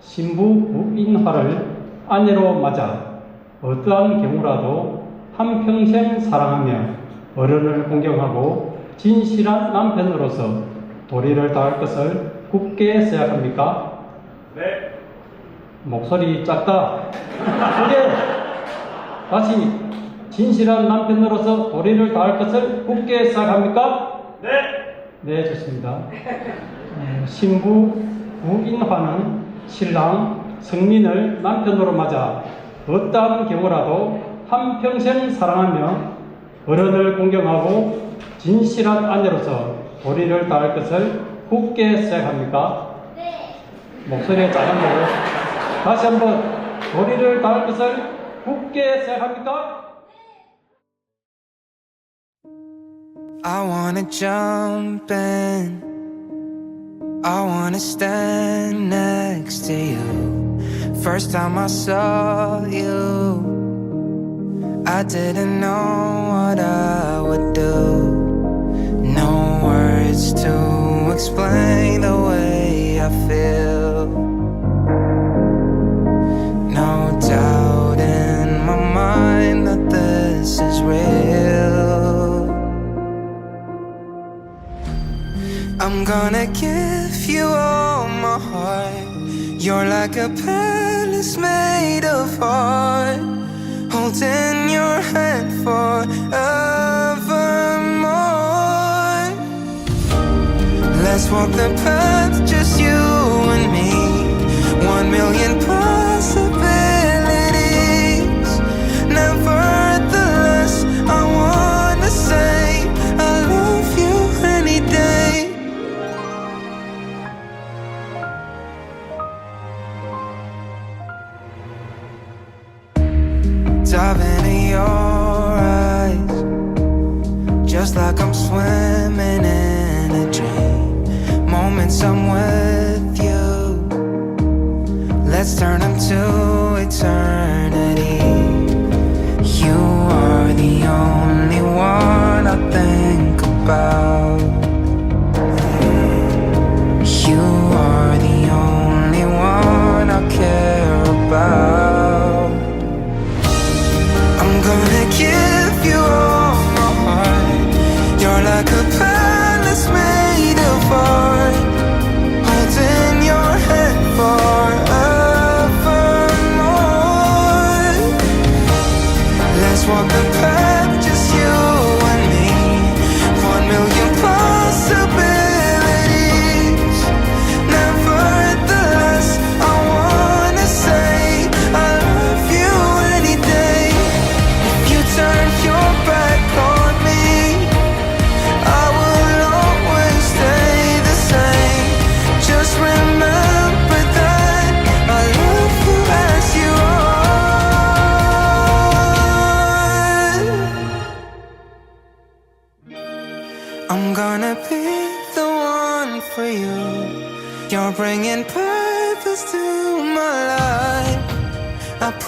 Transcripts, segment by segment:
신부 부인화를 아내로 맞아 어떠한 경우라도 한평생 사랑하며 어른을 공경하고 진실한 남편으로서 도리를 다할 것을 굳게 생각합니까? 네. 목소리 작다. 크게 다시 진실한 남편으로서 도리를 다할 것을 굳게 생각합니까? 네. 네, 좋습니다. 어, 신부 부인화는 신랑 성민을 남편으로 맞아 어떠한 경우라도 한평생 사랑하며 어른을 공경하고 진실한 아내로서 도리를 다할 것을 굳게 생각합니까? 네. 목소리가 작은데요. 다시 한번 도리를 다할 것을 굳게 생각합니까? I wanna jump in. I wanna stand next to you. First time I saw you, I didn't know what I would do. No words to explain the way I feel. No doubt in my mind that this is real. I'm gonna give you all my heart. You're like a palace made of art, holding your hand forevermore. Let's walk the path, just you and me. One million possibilities. Dive into your eyes, just like I'm swimming in a dream. Moments I'm with you, let's turn them to eternity. You are the only one I think about.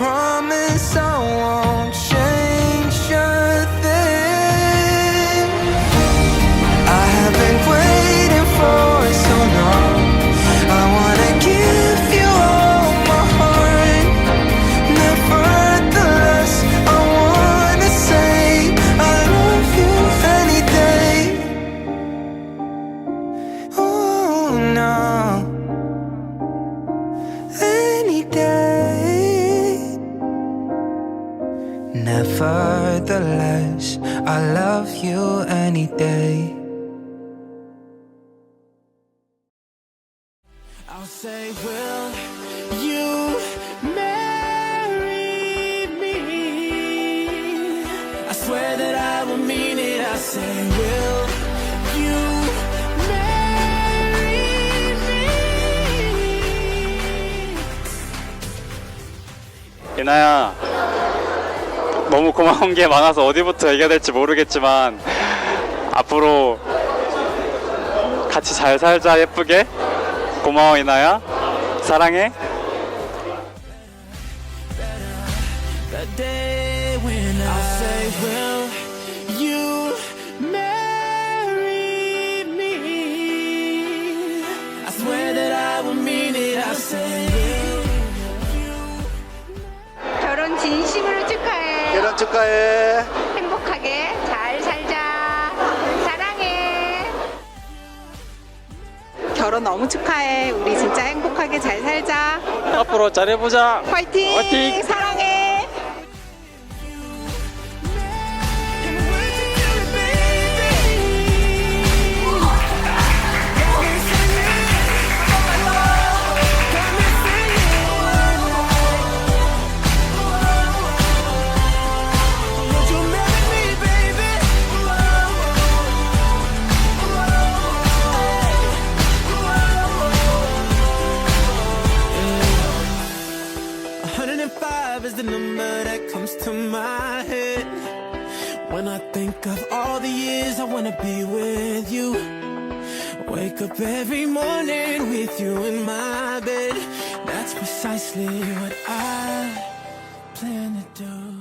Promise I won't change Nevertheless, I love you any day. I'll say, Will you marry me? I swear that I will mean it. I say, Will you marry me? 예나야. 너무 고마운 게 많아서 어디부터 얘기해야 될지 모르겠지만 앞으로 같이 잘 살자 예쁘게. 고마워 이나야. 사랑해. say, 축하해. 행복하게 잘 살자. 사랑해. 결혼 너무 축하해. 우리 진짜 행복하게 잘 살자. 앞으로 잘해보자. 화이팅! 화이팅! Wanna be with you. Wake up every morning with you in my bed. That's precisely what I plan to do.